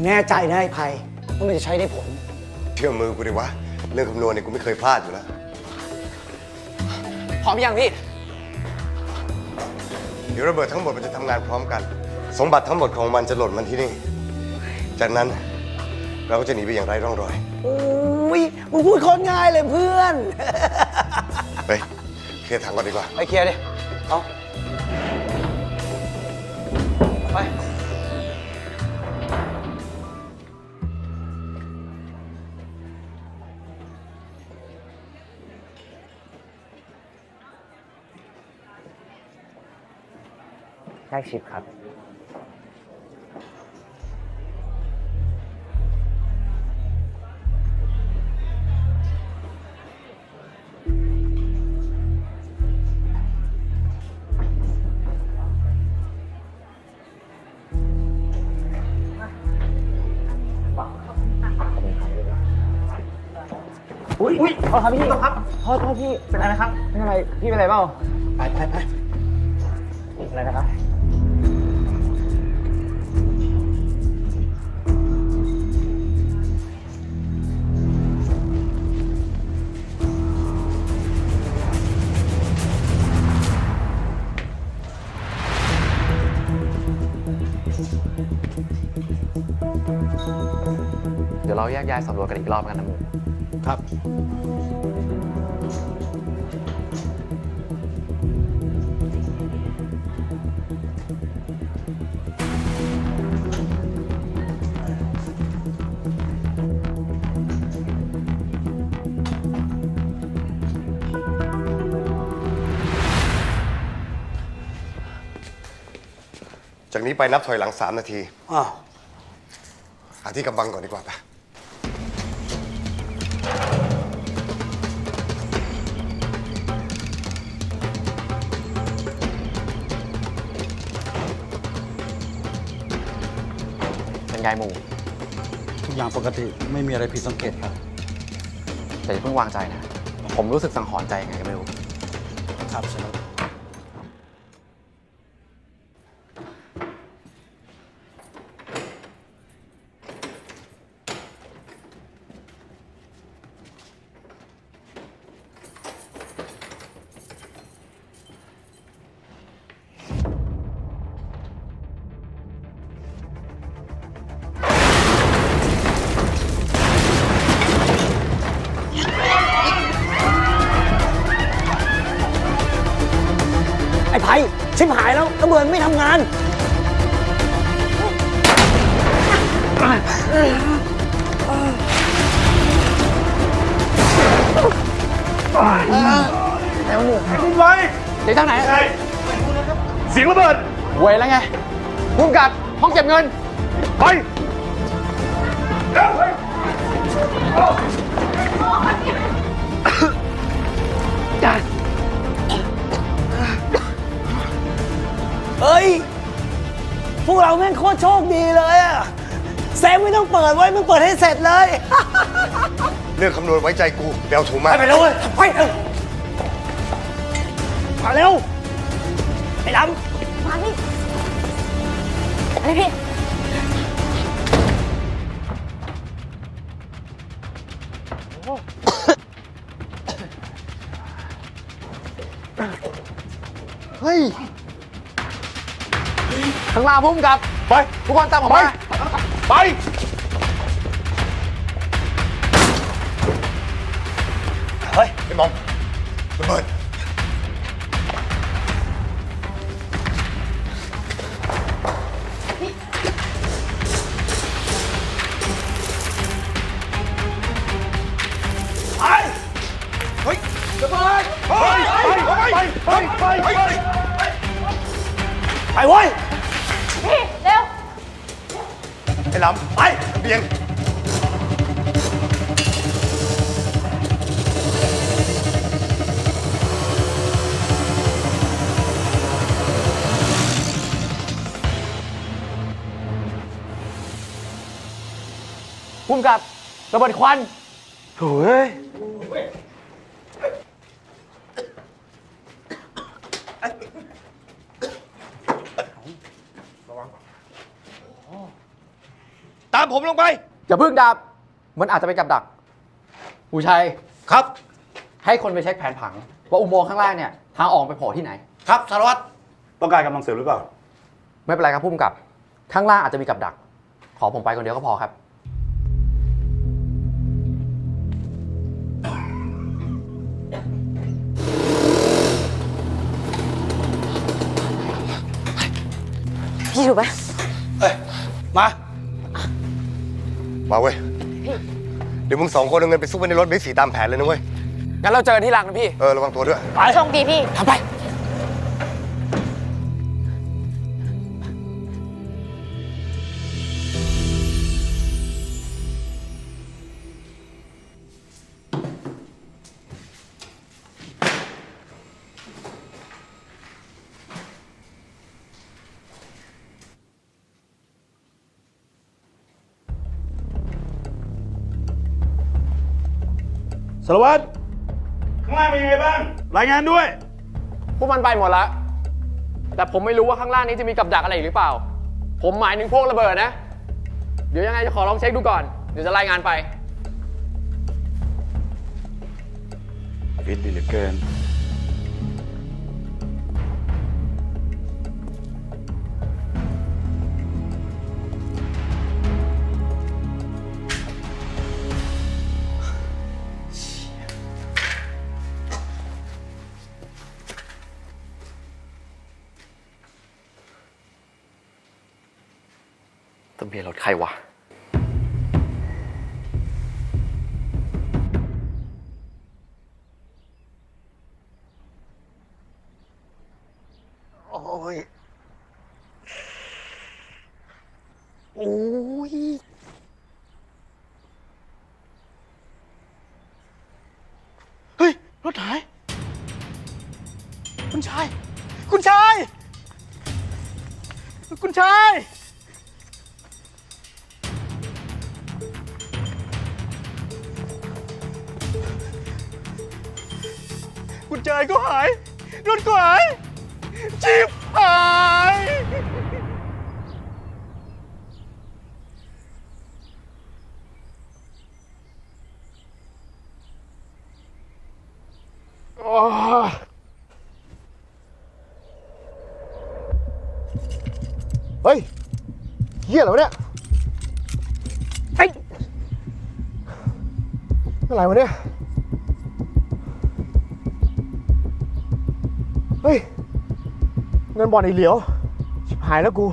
งแน่ใจนะไอ้ไพว่ามันจะใช้ได้ผล เชื่อมือกูดิวะ เรื่องคำนวณเนี่ยกูไม่เคยพลาดอยู่แล้ว พร้อมยังพี่ เดี๋ยวระเบิดทั้งหมดมันจะทำงานพร้อมกัน สมบัติทั้งหมดของมันจะหล่นมันที่นี่ จากนั้นเราก็จะหนีไปอย่างไร้ร่องรอย โอ้ยมึงพูดโคตรง่ายเลยเพื่อน ไปเคลียร์ถังก่อนดีกว่า ไปเคลียร์ดิ เอา แรกชิปครับ อุ้ยอุ้ยโทษครับพี่ครับโทษโทษพี่ เป็นอะไรนะครับเป็นอะไร พี่เป็นอะไรเปล่า ไปไปไปอะไรนะครับ แยกย้ายสำรวจกันอีกรอบกันนะมึงครับ จากนี้ไปนับถอยหลัง3นาที อ้าว หาที่กำบังก่อนดีกว่าปะ เป็นไงหมูทุกอย่างปกติไม่มีอะไรผิดสังเกตครับ แต่อย่าเพิ่งวางใจนะ ผมรู้สึกสังหรณ์ใจยังไงก็ไม่รู้ ครับสนุกไอ้ ไพชิบหายแล้วระเบิดไม่ทำงานเดี๋ยวทางไหนเสียงระเบิด เวยแล้วไงพุ่มกับห้องเก็บเงิน ไป เอ้ย พวกเราแม่งโคตรโชคดีเลยอะแซมไม่ต้องเปิดไว้มึงเปิดให้เสร็จเลย เรื่องคำนวณไว้ใจกูไปเอาถุงมา ไปเร็วเว้ยไปเร็วมาเร็ว ไอ้ดมาพี่อะไรพี่เฮ้ย ข้างล่างพุ่มกับ ไป ทุกคนตามผมไป มาไป เฮ้ยไอ้มองระเบิด พี่ เร็ว ไอ้ลำไปเบียง พุ่มกับระเบิดควันโอ้ย ตามผมลงไป อย่าพึ่งดาบมันอาจจะเป็นกับดักอูชัย ครับ ให้คนไปเช็คแผนผัง ว่าอุโมงค์ข้างล่างเนี่ย ทางออกไปโผล่ที่ไหน ครับสารวัตรต้องการกำลังเสริมหรือเปล่า ไม่เป็นไรครับพุ่มกับ ข้างล่างอาจจะมีกับดัก ขอผมไปคนเดียวก็พอครับ พี่ถูกไหมเอ้ย มา มาเว้ย เดี๋ยวมึงสองคนเอาเงินไปซุกไว้ในรถเบสสีตามแผนเลยนะเว้ย งั้นเราเจอกันที่หลังนะพี่ เออ ระวังตัวด้วย โชคดีพี่ ทำไป สารวัตรข้างล่างเป็นยังไงบ้าง รายงานด้วย พวกมันไปหมดแล้วแต่ผมไม่รู้ว่าข้างล่างนี้จะมีกับดักอะไรอีกหรือเปล่า ผมหมายถึงพวกระเบิดนะ เดี๋ยวยังไงจะขอลองเช็คดูก่อน เดี๋ยวจะรายงานไป ฟิตดีเหลือเกิน เบียนรถใครวะ โอ้ย โอ้ย เฮ้ย รถหาย คุณชาย คุณชาย คุณชาย คุณชายก็หายรถก็หายชิบหายเฮ้ยเฮียอะไรวะเนี่ยไอ้อะไรวะเนี่ย เฮ้ย เงินบอลไอเหลียว ชิบหายแล้วกู